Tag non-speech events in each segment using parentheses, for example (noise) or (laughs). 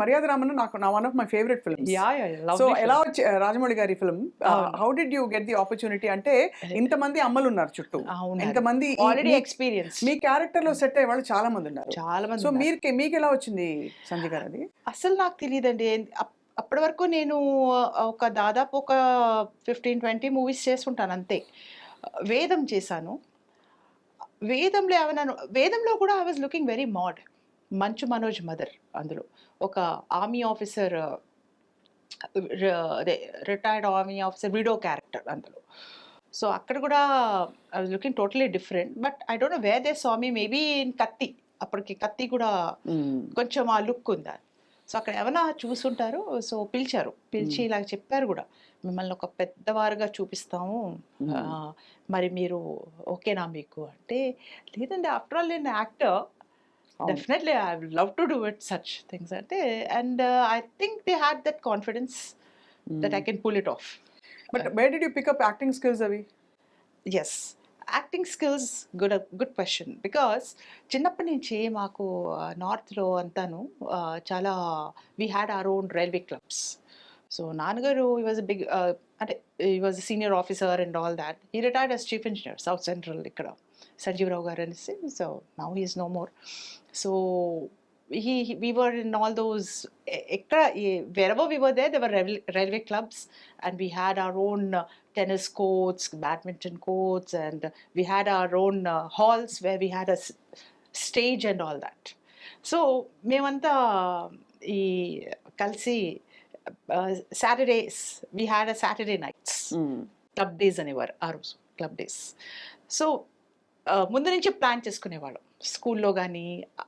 మర్యాద రామన్ నాకు నా one of my favourite film yeah yeah so ఎలా వచ్చి రాజమౌళి గారి film. How did you get the opportunity అంటే ఇంతమంది అమ్మలు ఉన్నారు చుట్టూ. ఇంతమంది ఆల్రెడీ ఎక్స్పీరియన్స్ మీ క్యారెక్టర్లో సెట్ అయ్యే వాళ్ళు చాలా మంది ఉన్నారు. చాలా మంది సో. మీరు మీకు ఎలా వచ్చింది సంజయ్ గారు అది? అసలు నాకు తెలియదండి అప్పటి వరకు నేను ఒక దాదాపు ఒక ఫిఫ్టీన్ ట్వంటీ మూవీస్ చేస్తుంటాను అంతే. వేదం చేశాను. వేదంలో ఏమన్నా వేదంలో కూడా I was looking very mad Manchu Manoj mother అందులో. ఒక ఆర్మీ ఆఫీసర్ అదే retired army officer widow character అందులో. సో అక్కడ కూడా I was looking totally different but I don't know way they Swamy maybe in Kathi అప్పటికి కత్తి కూడా కొంచెం ఆ లుక్ ఉందా. సో అక్కడ ఏమైనా చూసుంటారు సో పిలిచారు. పిలిచి ఇలా చెప్పారు కూడా. మిమ్మల్ని ఒక పెద్దవారుగా చూపిస్తాము. Hmm. మరి మీరు ఓకేనా మీకు? అంటే లేదండి ఆఫ్టర్ ఆల్ నేను actor. Definitely I love to do it such things అంటే and I think they had that confidence that I can pull it off but where did you pick up acting skills అవి yes acting skills good good question because చిన్నప్పటి నుంచి మాకు నార్త్లో అంతాను ఆ, చాలా we had our own railway clubs so నాన్నగారు he was big అంటే he was senior officer and all that he retired as chief engineer South Central ఇక్కడ. సంజీవరావు గారు అనేసి so now he's no more so he he- we were in all those e- ఎక్కడ ఏ- wherever we were there there were rail- railway clubs and we had our own uh, tennis courts badminton courts and we had our own uh, halls where we had a s- stage and all that so మేమంతా ఈ కలిసి Saturdays we had a Saturday nights club days అనేవారు ఆ రోజు club days so ముందు నుంచి plan చేసుకునేవాడు స్కూల్లో కానీ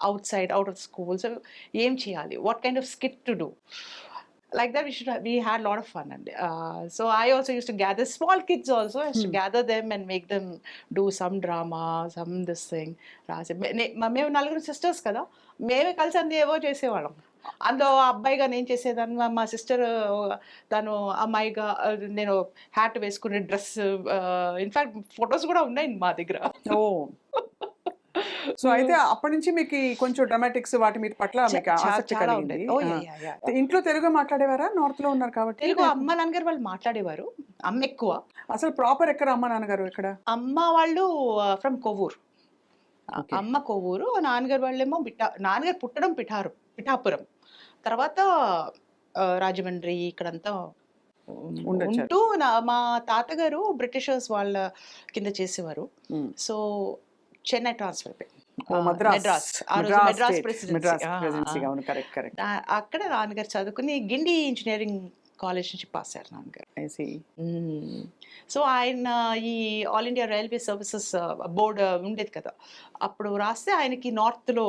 outside out of school so ఏం చేయాలి? What kind of skit to do like that we should we had lot of fun అండి. So I also use to gather small kids also use to gather them and make them do some drama some this thing రాసే. మేము నలుగురు sisters కదా. మేమే కలిసి అందేవో చేసేవాళ్ళం. అందులో ఆ అబ్బాయిగా నేను చేసేదాన్ని? మా- సిస్టర్ తను అమ్మాయిగా నేను హ్యాట్ వేసుకునే డ్రెస్ ఇన్ఫాక్ట్ ఫొటోస్ కూడా ఉన్నాయి మా దగ్గర. ఓ. సో అయితే అప్పటి నుంచి మీకు కొంచెం డ్రామాటిక్స్ వాటి మీద పట్ల మీకు ఆసక్తి కలిగింది. ఇంట్లో తెలుగు మాట్లాడేవారా? నార్త్లో ఉన్నారు కాబట్టి? తెలుగు అమ్మ నాన్నగారు వాళ్ళు మాట్లాడేవారు. అమ్మ ఎక్కువ. అసలు ప్రాపర్ ఎక్కడ అమ్మ నాన్నగారు ఎక్కడ? అమ్మ వాళ్ళు ఫ్రమ్ కొవ్వూరు. అమ్మ కొవ్వూరు నాన్నగారు వాళ్ళేమో పిఠా నాన్నగారు పుట్టడం పిఠారు. పిఠాపురం. తర్వాత రాజమండ్రి ఇక్కడంతా. ఉంటూ నా మా తాతగారు బ్రిటిషర్స్ వాళ్ళ కింద చేసేవారు. So Chennai transfer Madras Madras. Presidency. అక్కడ నాన్నగారు చదువుకుని గిండి ఇంజనీరింగ్ కాలేజ్ నుంచి పాస్ అయ్యారు నాన్నగారు. సో ఆయన ఈ all India railway services board ఉండేది కదా. అప్పుడు రాస్తే ఆయనకి నార్త్లో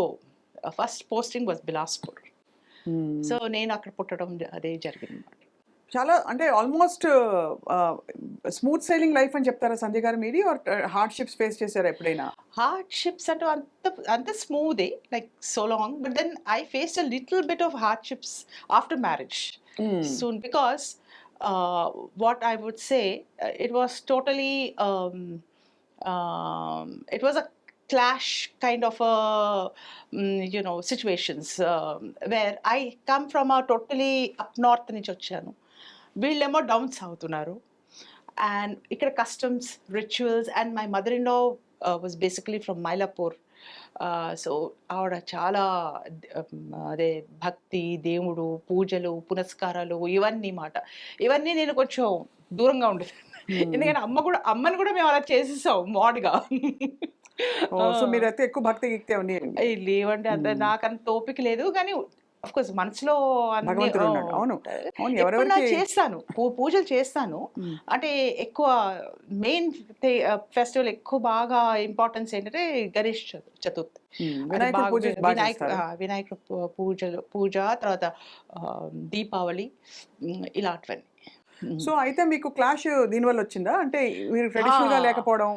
first posting was Bilaspur so నేను అక్కడ పుట్టడం అదే జరిగింది చాలా అంటే ఆల్మోస్ట్ స్మూత్ సైలింగ్ లైఫ్ అని చెప్తారా సంజయ్ గారు మీది? ఆర్ హార్డ్షిప్స్ ఫేస్ చేశారా ఎప్పుడైనా? హార్డ్షిప్స్ అంటే అంత అంత స్మూదే like so long but then I face a little bit of hardships after marriage soon because what I would say uh, it was totally um, um, it was a clash kind of a mm, you know situations um, where I come from a totally up north నుంచి వచ్చాను. వీళ్ళేమో down అవుతున్నారు and ఇక్కడ customs rituals and my mother in law was basically from Mylapore so ఆవిడ చాలా um, అదే భక్తి దేవుడు పూజలు పునస్కారాలు ఇవన్నీ మాట. ఇవన్నీ నేను కొంచెం దూరంగా ఉండేది ఎందుకంటే అమ్మ కూడా అమ్మని కూడా మేము అలా చేసేసాం మోడ్గా సో మీరైతే ఎక్కువ భక్తి గిక్తే ఉంది ఏయ్ లేవండి అంత Hmm. నాకు అంత ఓపిక లేదు కానీ కోర్స్ మనసులో అవును. చేస్తాను పూజలు చేస్తాను. అంటే ఎక్కువ మెయిన్ ఫెస్టివల్ ఎక్కువ బాగా ఇంపార్టెన్స్ ఏంటంటే గణేష్ చతు- చతుర్థి వినాయక పూ- పూజలు పూజ తర్వాత దీపావళి ఇలాంటివన్నీ. సో అయితే మీకు క్లాష్ దీని వల్ల వచ్చిందా? అంటే మీరు ట్రెడిషనల్గా. లేకపోవడం?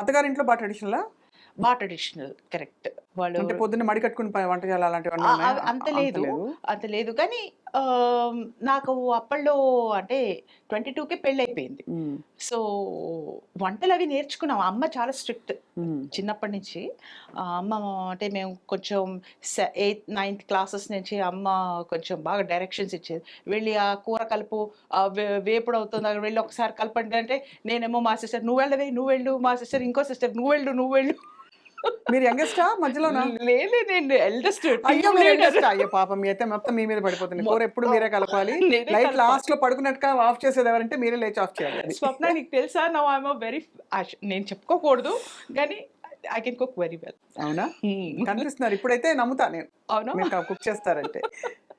అత్తగారింట్లో బాగా ట్రెడిషనల్ బాగా ట్రెడిషనల్ కరెక్ట్ వాళ్ళు అంటే పొద్దున్న మడి కట్టుకుని వంట చేయాలి అంత లేదు. అంత లేదు. కానీ నాకు అప్పట్లో అంటే ట్వంటీ టూకే పెళ్ళి అయిపోయింది. సో వంటలు అవి నేర్చుకున్నాం. అమ్మ చాలా స్ట్రిక్ట్. చిన్నప్పటి నుంచి. అమ్మ అంటే మేము కొంచెం ఎయిత్ నైన్త్ క్లాసెస్ నుంచి అమ్మ కొంచెం బాగా డైరెక్షన్స్ ఇచ్చేది. వెళ్ళి ఆ కూర కలుపు వేపుడు అవుతుంది. అక్కడ వెళ్ళి ఒకసారి కలపండి అంటే నేనేమో మా సిస్టర్ నువ్వు వెళ్ళవే నువ్వు వెళ్ళు మా సిస్టర్ ఇంకో సిస్టర్ నువ్వు వెళ్ళు నువ్వు వెళ్ళు. మీరు యంగెస్టా మధ్యలోనా? లేదు నేను ఎల్డెస్ట్ అయ్యో మీరు youngest ఆ? అయ్యో పాపం మీ అయితే మొత్తం మీ మీద పడిపోతుంది. కూర ఎప్పుడు మీరే కలపాలి. నేనే లైట్ కలపాలి. లాస్ట్లో పడుకున్నట్టుగా ఆఫ్ చేసేది ఎవరంటే మీరే లేచి ఆఫ్ చేయాలి అది. స్వప్న నీకు తెలుసా? నవ్ ఐఎమ్ వెరీ నేను చెప్పుకోకూడదు కానీ I can cook very well అవునా? కనిపిస్తున్నారు. ఇప్పుడైతే నమ్ముతా నేను. అవునా? మీరు కుక్ చేస్తారంటే. (laughs)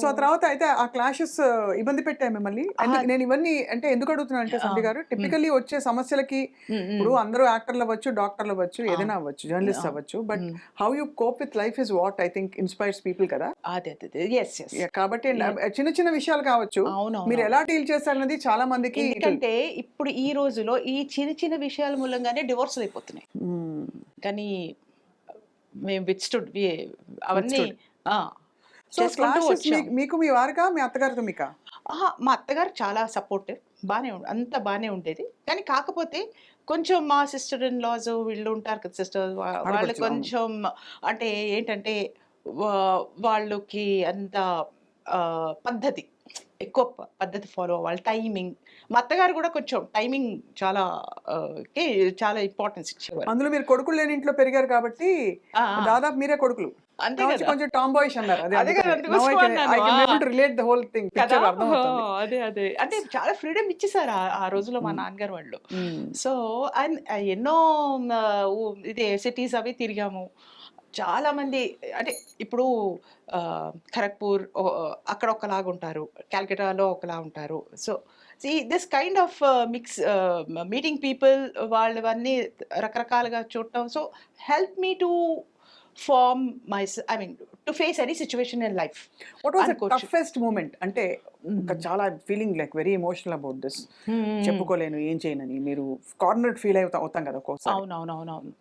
సో ఆ తర్వాత అయితే ఆ క్లాషెస్ ఇబ్బంది పెట్టాయి మిమ్మల్ని. నేను ఇవన్నీ అంటే ఎందుకు అడుగుతున్నాను అంటే సంధ్య గారు టిపికల్లీ వచ్చే సమస్యలకి ఇప్పుడు అందరూ యాక్టర్లు అవ్వచ్చు డాక్టర్లు అవ్వచ్చు ఏదైనా అవ్వచ్చు జర్నలిస్ట్ అవ్వచ్చు. But how you cope with life is what I think inspires people కదా. కాబట్టి చిన్న చిన్న విషయాలు కావచ్చు. మీరు ఎలా డీల్ చేస్తారన్నది చాలా మందికి ఎందుకంటే ఇప్పుడు ఈ రోజులో ఈ చిన్న చిన్న విషయాల మూలంగానే డివోర్స్ అయిపోతున్నాయి. కానీ మేము విత్స్టుడ్ అవన్నీ చేసుకుంటూ మీకు మీ వారికా మీ అత్తగారితో మీకా? ఆహా, మా అత్తగారు చాలా సపోర్టివ్ బాగానే ఉండే అంత బాగానే ఉండేది. కానీ కాకపోతే కొంచెం మా సిస్టర్ ఇన్ లాస్ వీళ్ళు ఉంటారు కదా సిస్టర్ వాళ్ళు. కొంచెం అంటే ఏంటంటే వాళ్ళకి అంత పద్ధతి ఎక్కువ పద్ధతి ఫాలో అవ్వాలి. టైమింగ్ మా అత్తగారు కూడా కొంచెం టైమింగ్ చాలా చాలా ఇంపార్టెన్స్ ఇచ్చేవారు. అందులో మీరు కొడుకులు లేని ఇంట్లో పెరిగారు కాబట్టి దాదాపు మీరే కొడుకులు. అంతే కదా? కొంచెం టామ్ బాయ్స్ అన్నారు. అదే కదా. Relate the whole thing picture అదే అదే. అంటే చాలా ఫ్రీడమ్ ఇచ్చేసారు ఆ- ఆ రోజులో మా నాన్నగారు వాళ్ళు. మ్మ్. సో అండ్ ఎన్నో ఇదే సిటీస్ అవి తిరిగాము. చాలా మంది అంటే ఇప్పుడు ఖరగ్పూర్ అక్కడ ఒకలాగా ఉంటారు. క్యాల్కటాలో ఒకలా ఉంటారు. So see this kind of mix meeting people వాళ్ళవన్నీ రకరకాలుగా చూడటం. So help me to form my I mean to face any situation in life what was. Toughest moment అంటే ఇంకా చాలా feeling like very emotional about this చెప్పుకోలేను ఏం చేయనని. మీరు corner feel అవుతా అవుతాం కదా ఒక్కోసారి. అవునవునవునవును.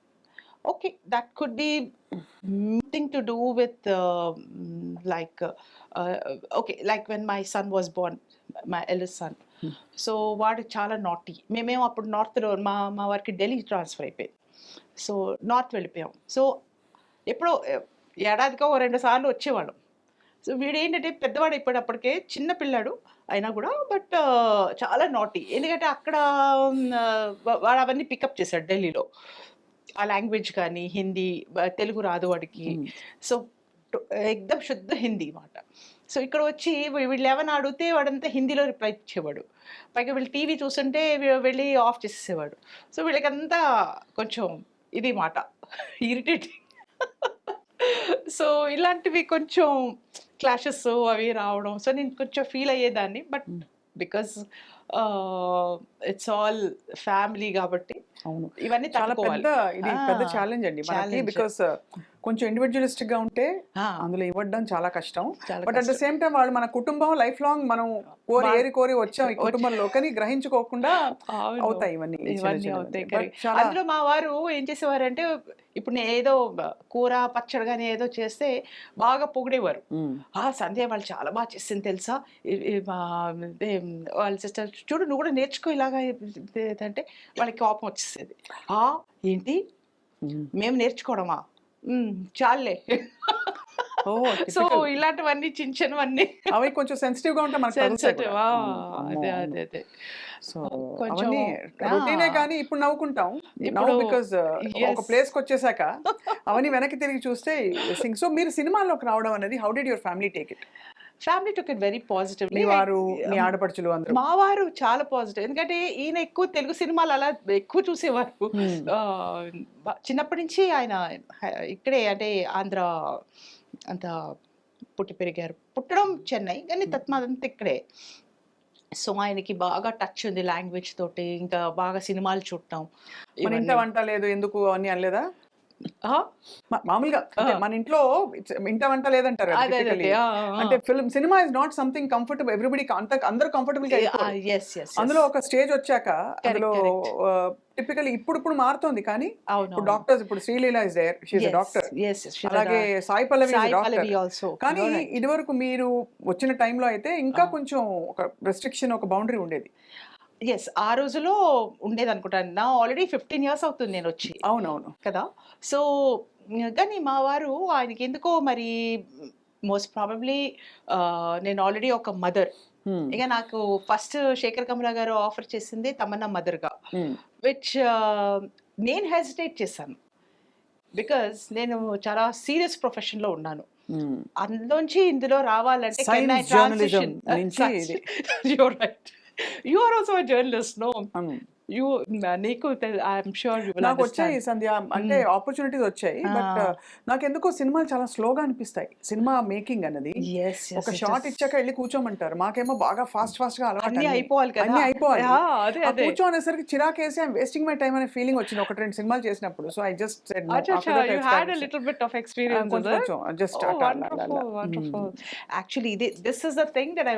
Okay that could be thing to do with like okay like when my son was born my eldest son so వాడు చాలా నాటీ మేమేమో అప్పుడు నార్త్లో మా మా వారికి ఢిల్లీ ట్రాన్స్ఫర్ అయిపోయింది. సో నార్త్ వెళ్ళిపోయాం. సో ఎప్పుడో ఏడాదికో ఓ రెండు సార్లు వచ్చేవాళ్ళం. సో వీడు ఏంటంటే పెద్దవాడు అయిపోయేటప్పటికే చిన్న పిల్లాడు అయినా కూడా బట్ చాలా నాటీ ఎందుకంటే అక్కడ వాడు అవన్నీ పికప్ చేశాడు ఢిల్లీలో. ఆ లాంగ్వేజ్ కానీ హిందీ తెలుగు రాదు వాడికి. సో ఎక్దమ్ శుద్ధ హిందీ మాట. సో ఇక్కడ వచ్చి వీళ్ళు ఏమైనా అడిగితే వాడంతా హిందీలో రిప్లై ఇచ్చేవాడు. పైగా వీళ్ళు టీవీ చూస్తుంటే వెళ్ళి ఆఫ్ చేసేసేవాడు. సో వీళ్ళకంతా కొంచెం ఇది మాట. (laughs) ఇరిటేటింగ్ (laughs) సో ఇలాంటివి కొంచెం క్లాషెస్ అవి రావడం. సో నేను కొంచెం ఫీల్ అయ్యేదాన్ని. But because it's all family కాబట్టి అవును. ఇవన్నీ చాలా పెద్ద ఇది పెద్ద ఛాలెంజ్ అండి మనకి. బికాస్ కొంచెం ఇండివిజువలిస్టిక్గా ఉంటే అందులో ఇవ్వడం చాలా కష్టం but at the. Same time వాళ్ళు మన కుటుంబం లైఫ్ లాంగ్ మనం కోరి ఏరి కోరి వచ్చాం ఈ కుటుంబంలో కానీ గ్రహించుకోకుండా. అవుతాయి ఇవన్నీ. అవుతాయి అందులో మా వారు ఏం చేసేవారంటే ఇప్పుడు నేను ఏదో కూర పచ్చడి కానీ ఏదో చేస్తే బాగా పొగిడేవారు. ఆ సంధ్య వాళ్ళు చాలా బాగా చేసింది తెలుసా వాళ్ళ సిస్టర్ చూడు నువ్వు కూడా నేర్చుకో ఇలాగా అంటే వాళ్ళకి కోపం వచ్చేసేది ఏంటి మ్మ్. నేర్చుకోవడమా చాలే (laughs) సో. ఇలాంటివన్నీ చిన్న చిన్నవన్నీ అవి కొంచెం సెన్సిటివ్గా ఉంటే మనకు తగులుతాయి sensitive. కూడా. ఆ, అమ్మో, అదే. అదే అదే సో కొంచెం. రొటీనే కానీ ఇప్పుడు నవ్వుకుంటాం నవ్వు ఇప్పుడు, బికాజ్ ఒక. ప్లేస్కి వచ్చేసాక (laughs) అవన్నీ వెనక్కి తిరిగి చూస్తే సింగ్ సో మీరు సినిమాల్లోకి రావడం అనేది how did your family take it family took it very positive మీ వారు మీ ఆడపడుచులు అందరూ. మా వారు చాలా పాజిటివ్ ఎందుకంటే ఈయన ఎక్కువ తెలుగు సినిమాలు అలా ఎక్కువ చూసేవారు. Hmm. చిన్నప్పటి నుంచి ఆయన ఇక్కడే అంటే ఆంధ్ర అంత పుట్టి పెరిగారు. పుట్టడం చెన్నై కానీ తత్మాదంతా ఇక్కడే. సో ఆయనకి బాగా టచ్ ఉంది లాంగ్వేజ్ తోటి. ఇంకా బాగా సినిమాలు చూడటం. ఇవన్నీ. వంట లేదు ఎందుకు అని అనలేదా? మామూలుగా. మన ఇంట్లో ఇంట వంట లేదంటారు. అంటే film cinema is not something comfortable everybody అంత అందరూ కంఫర్టబుల్ అందులో ఒక స్టేజ్ వచ్చాక అందులో. టిపికల్ ఇప్పుడు ఇప్పుడు మారుతోంది కానీ డాక్టర్స్ ఇప్పుడు Sreeleela is there she doctor అలాగే సాయి పల్లవి కానీ ఇదివరకు మీరు వచ్చిన టైంలో అయితే ఇంకా కొంచెం ఒక రెస్ట్రిక్షన్ ఒక బౌండరీ ఉండేది. ఎస్ ఆ రోజులో ఉండేది అనుకుంటాను. నా ఆల్రెడీ ఫిఫ్టీన్ ఇయర్స్ అవుతుంది నేను వచ్చి. అవునవును. కదా? సో కానీ మా వారు ఆయనకి ఎందుకో మరి మోస్ట్ ప్రాబబ్లీ నేను ఆల్రెడీ ఒక మదర్ Hmm. ఇక నాకు ఫస్ట్ శేఖర్ కమలా గారు ఆఫర్ చేసింది తమన్నా మదర్గా Hmm. విచ్ నేను హెసిటేట్ చేశాను. బికాజ్ నేను చాలా సీరియస్ ప్రొఫెషన్లో ఉన్నాను. Hmm. అందులోంచి ఇందులో రావాలంటే right (laughs) (laughs) you are also journalist no Hmm. You నీకు ఐఎమ్ వచ్చాయి సంధ్య అంటే ఆపర్చునిటీస్ వచ్చాయి బట్ Ah. నాకు ఎందుకో సినిమాలు చాలా స్లోగా అనిపిస్తాయి. సినిమా మేకింగ్ అన్నది. ఒక షార్ట్ ఇచ్చాక వెళ్ళి కూర్చోమంటారు. మాకేమో బాగా ఫాస్ట్ ఫాస్ట్గా అలవాటు. అయిపోవాలి అన్ని అయిపోవాలి. కూర్చోనేసరికి చిరాకేసి ఐమ్ వేస్టింగ్ మై టైం అనే ఫీలింగ్ వచ్చింది. ఒక రెండు సినిమాలు చేసినప్పుడు. So I just said little bit of experience కొంచెం just wonderful. Actually, thi- this is the thing that I